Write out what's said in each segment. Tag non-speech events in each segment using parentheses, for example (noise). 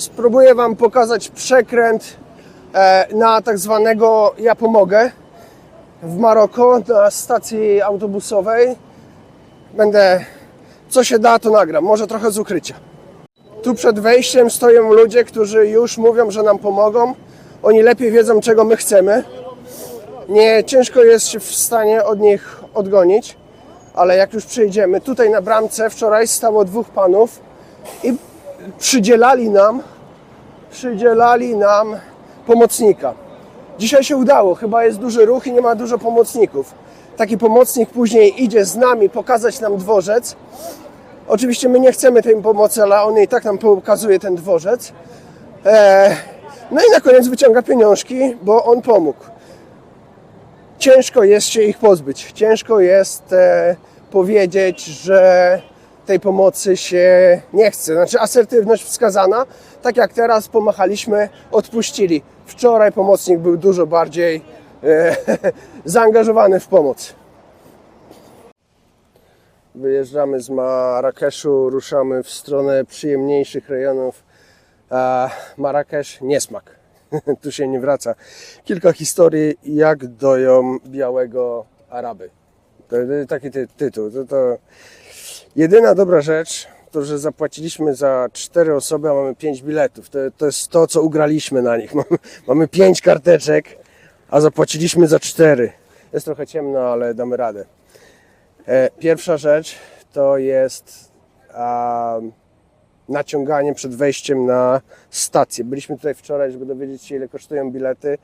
Spróbuję Wam pokazać przekręt e, na tak zwanego Ja Pomogę w Maroko na stacji autobusowej. Będę, co się da, to nagram. Może trochę z ukrycia. Tu przed wejściem stoją ludzie, którzy już mówią, że nam pomogą. Oni lepiej wiedzą, czego my chcemy. Nie ciężko jest się w stanie od nich odgonić, ale jak już przejdziemy, tutaj na bramce wczoraj stało dwóch panów i przydzielali nam, przydzielali nam pomocnika. Dzisiaj się udało, chyba jest duży ruch i nie ma dużo pomocników. Taki pomocnik później idzie z nami pokazać nam dworzec. Oczywiście my nie chcemy tej pomocy, ale on i tak nam pokazuje ten dworzec. E, no i na koniec wyciąga pieniążki, bo on pomógł. Ciężko jest się ich pozbyć. Ciężko jest e, powiedzieć, że tej pomocy się nie chce. Znaczy asertywność wskazana, tak jak teraz pomachaliśmy, odpuścili. Wczoraj pomocnik był dużo bardziej e, (laughs) zaangażowany w pomoc. Wyjeżdżamy z Marrakeszu, ruszamy w stronę przyjemniejszych rejonów. A Marrakesz niesmak. (laughs) tu się nie wraca. Kilka historii, jak doją białego Araby. To, to taki ty, tytuł. To, to jedyna dobra rzecz, to że zapłaciliśmy za cztery osoby, a mamy pięć biletów. To, to jest to, co ugraliśmy na nich. (laughs) Mamy, mamy pięć karteczek, a zapłaciliśmy za cztery. Jest trochę ciemno, ale damy radę. E, Pierwsza rzecz to jest a, naciąganie przed wejściem na stację. Byliśmy tutaj wczoraj, żeby dowiedzieć się, ile kosztują bilety.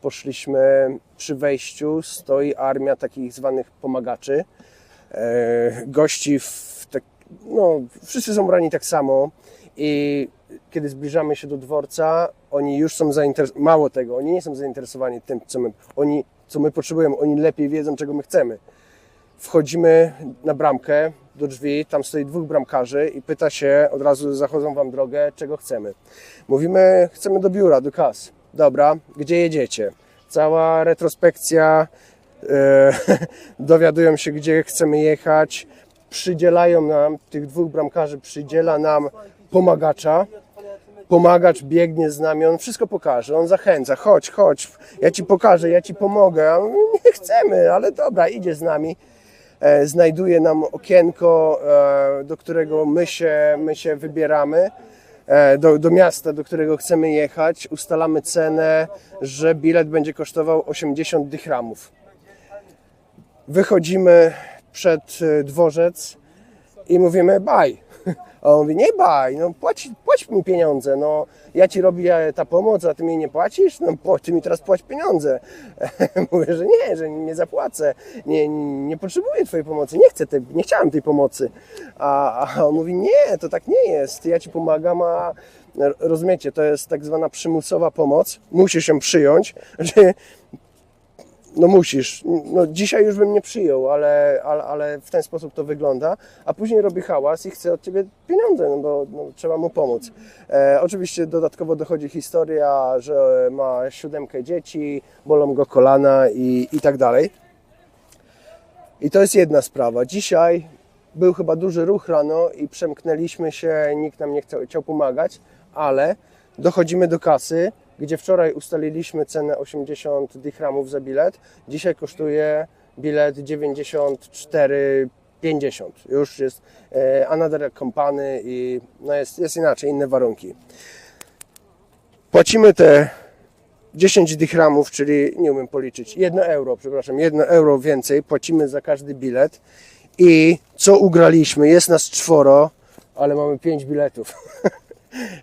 Poszliśmy przy wejściu, stoi armia takich zwanych pomagaczy. E, gości, w tak, no, wszyscy są brani tak samo i kiedy zbliżamy się do dworca, oni już są zainteresowani, mało tego, oni nie są zainteresowani tym, co my, oni, co my potrzebujemy, oni lepiej wiedzą, czego my chcemy. Wchodzimy na bramkę do drzwi, tam stoi dwóch bramkarzy i pyta się, od razu zachodzą wam drogę, czego chcemy. Mówimy, chcemy do biura, do kas. Dobra, gdzie jedziecie? Cała retrospekcja, (laughs) dowiadują się, gdzie chcemy jechać, przydzielają nam, tych dwóch bramkarzy przydziela nam pomagacza, pomagacz biegnie z nami, on wszystko pokaże, on zachęca, chodź, chodź, ja ci pokażę, ja ci pomogę, nie chcemy, ale dobra, idzie z nami, e, znajduje nam okienko, e, do którego my się, my się wybieramy, e, do, do miasta, do którego chcemy jechać, ustalamy cenę, że bilet będzie kosztował 80 dychramów. Wychodzimy przed e, dworzec i mówimy baj. A on mówi, nie baj, no płać, płać mi pieniądze, no ja ci robię ta pomoc, a ty mi nie płacisz, no po- ty mi teraz płać pieniądze. (laughs) Mówię, że nie, że nie zapłacę, nie, nie potrzebuję twojej pomocy, nie chcę tej, nie chciałem tej pomocy. A, a on mówi, nie, to tak nie jest, ja ci pomagam, a rozumiecie, to jest tak zwana przymusowa pomoc, musisz ją przyjąć, (laughs) no musisz. No dzisiaj już bym nie przyjął, ale, ale, ale w ten sposób to wygląda. A później robi hałas i chce od ciebie pieniądze, no bo no, trzeba mu pomóc. E, oczywiście dodatkowo dochodzi historia, że ma siódemkę dzieci, bolą go kolana i, i tak dalej. I to jest jedna sprawa. Dzisiaj był chyba duży ruch rano i przemknęliśmy się, nikt nam nie chciał, chciał pomagać, ale dochodzimy do kasy, gdzie wczoraj ustaliliśmy cenę 80 dirhamów za bilet. Dzisiaj kosztuje bilet 94,50. Już jest e, another company i no jest, jest inaczej, inne warunki. Płacimy te 10 dirhamów, czyli nie umiem policzyć, 1 euro, przepraszam, 1 euro więcej płacimy za każdy bilet i co ugraliśmy? Jest nas czworo, ale mamy 5 biletów. (laughs)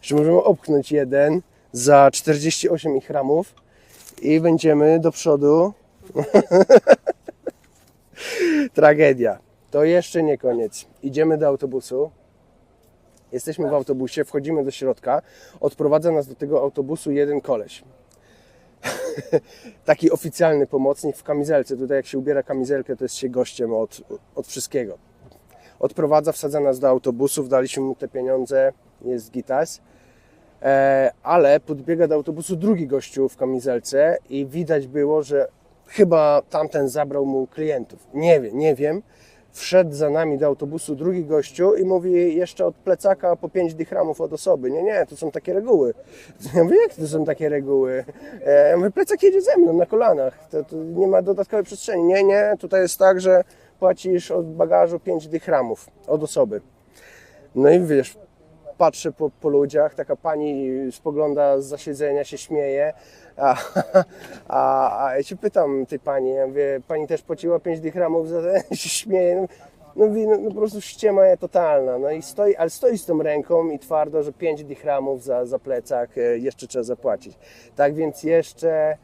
że możemy opchnąć jeden za 48 ichramów i będziemy do przodu. (laughs) Tragedia. To jeszcze nie koniec. Idziemy do autobusu. Jesteśmy w autobusie, wchodzimy do środka. Odprowadza nas do tego autobusu jeden koleś. (laughs) Taki oficjalny pomocnik w kamizelce. Tutaj jak się ubiera kamizelkę, to jest się gościem od, od wszystkiego. Odprowadza, wsadza nas do autobusów, daliśmy mu te pieniądze, jest gitas. E, ale podbiega do autobusu drugi gościu w kamizelce i widać było, że chyba tamten zabrał mu klientów. Nie wiem, nie wiem. Wszedł za nami do autobusu drugi gościu i mówi jeszcze od plecaka po 5 dichramów od osoby. Nie, nie, to są takie reguły. (laughs) Ja mówię, jak to są takie reguły? E, Ja mówię, plecak jedzie ze mną na kolanach. To, to nie ma dodatkowej przestrzeni. Nie, nie, tutaj jest tak, że płacisz od bagażu 5 dichramów od osoby. No i wiesz, patrzę po, po ludziach, taka pani spogląda z zasiedzenia, się śmieje, a, a, a ja się pytam tej pani, ja mówię, pani też płaciła 5 dichramów za ten, (laughs) się śmieje, no, no, mówi, no, no po prostu ściema totalna, no i stoi, ale stoi z tą ręką i twardo, że 5 dichramów za, za plecak e, jeszcze trzeba zapłacić. Tak więc jeszcze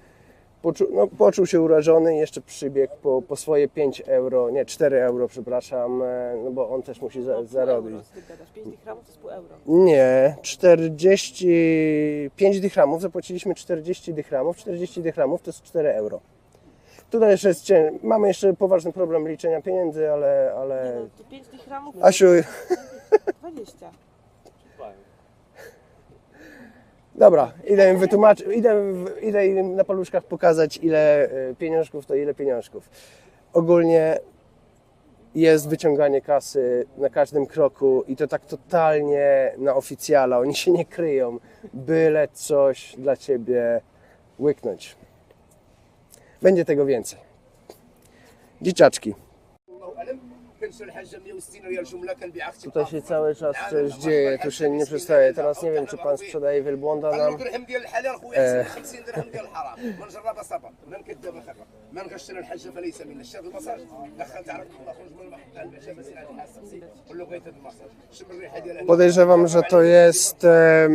poczu, no, poczuł się urażony i jeszcze przybiegł po, po swoje 5 euro, nie 4 euro, przepraszam, e, no bo on też musi za, zarobić. Ty gadasz, 5 dichramów to jest pół euro. Nie, 45 dychramów, zapłaciliśmy 40 dychramów, 40 dychramów to jest 4 euro. Tutaj jeszcze jest cię... mamy jeszcze poważny problem liczenia pieniędzy, ale, Nie ale... no, to 5 dichramów Asiu, 20. dobra, idę im wytłumaczyć, idę, idę im na paluszkach pokazać ile e, pieniążków to ile pieniążków. Ogólnie jest wyciąganie kasy na każdym kroku i to tak totalnie na oficjala, oni się nie kryją, byle coś dla Ciebie łyknąć. Będzie tego więcej. Dzieciaczki. Tutaj się cały czas coś dzieje, tu się nie przestaje. Teraz nie wiem, czy pan sprzedaje wielbłąda nam. E... Podejrzewam, że to jest e,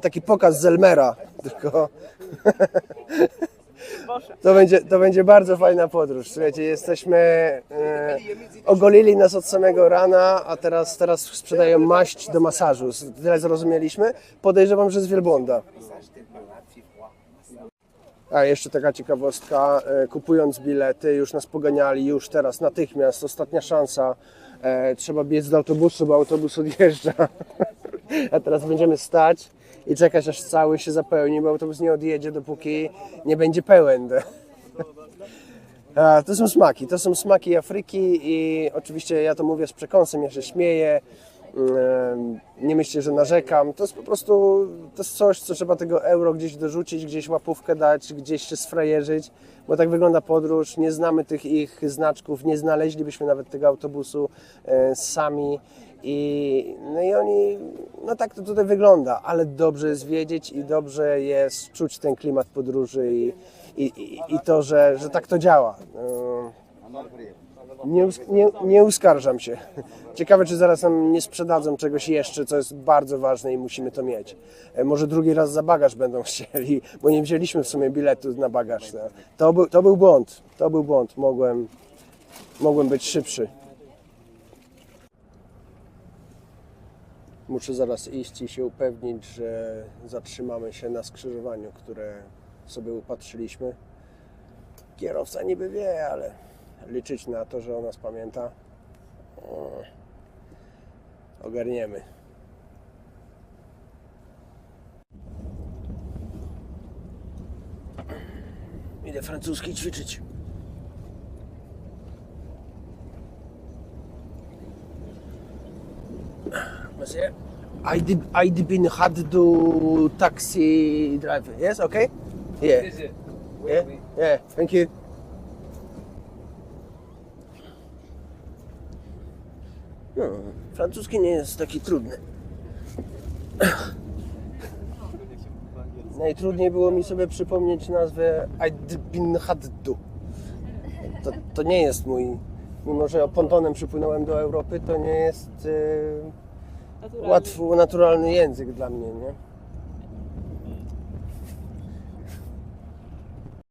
taki pokaz Zelmera, tylko to będzie, to będzie bardzo fajna podróż. Słuchajcie, jesteśmy, e, ogolili nas od samego rana, a teraz, teraz sprzedają maść do masażu. Tyle zrozumieliśmy. Podejrzewam, że z wielbłąda. A jeszcze taka ciekawostka, e, kupując bilety, już nas poganiali, już teraz, natychmiast, ostatnia szansa, e, trzeba biec do autobusu, bo autobus odjeżdża. (laughs) A teraz będziemy stać i czekać, aż cały się zapełni, bo autobus nie odjedzie, dopóki nie będzie pełen. (laughs) To są smaki, to są smaki Afryki i oczywiście ja to mówię z przekąsem, ja się śmieję, nie myślcie, że narzekam, to jest po prostu, to jest coś, co trzeba tego euro gdzieś dorzucić, gdzieś łapówkę dać, gdzieś się sfrajerzyć, bo tak wygląda podróż, nie znamy tych ich znaczków, nie znaleźlibyśmy nawet tego autobusu e, sami. I, no i oni, no tak to tutaj wygląda, ale dobrze jest wiedzieć i dobrze jest czuć ten klimat podróży i, i, i, i to, że, że tak to działa. Nie, us- nie, nie uskarżam się. Ciekawe, czy zaraz nam nie sprzedadzą czegoś jeszcze, co jest bardzo ważne i musimy to mieć. E, Może drugi raz za bagaż będą (laughs) chcieli, bo nie wzięliśmy w sumie biletu na bagaż. No. To był, to był błąd. To był błąd. Mogłem, mogłem być szybszy. Muszę zaraz iść i się upewnić, że zatrzymamy się na skrzyżowaniu, które sobie upatrzyliśmy. Kierowca niby wie, ale liczyć na to, że o nas pamięta. O, ogarniemy. Idę francuski ćwiczyć. Monsieur, I did, I did been had to taxi driver. Yes, okay? Yeah. Yeah, yeah, thank you. No, francuski nie jest taki trudny. Najtrudniej było mi sobie przypomnieć nazwę Aydbin Haddu. To, to nie jest mój, mimo że pontonem przypłynąłem do Europy, to nie jest Naturalnie. łatwy, naturalny język dla mnie, nie?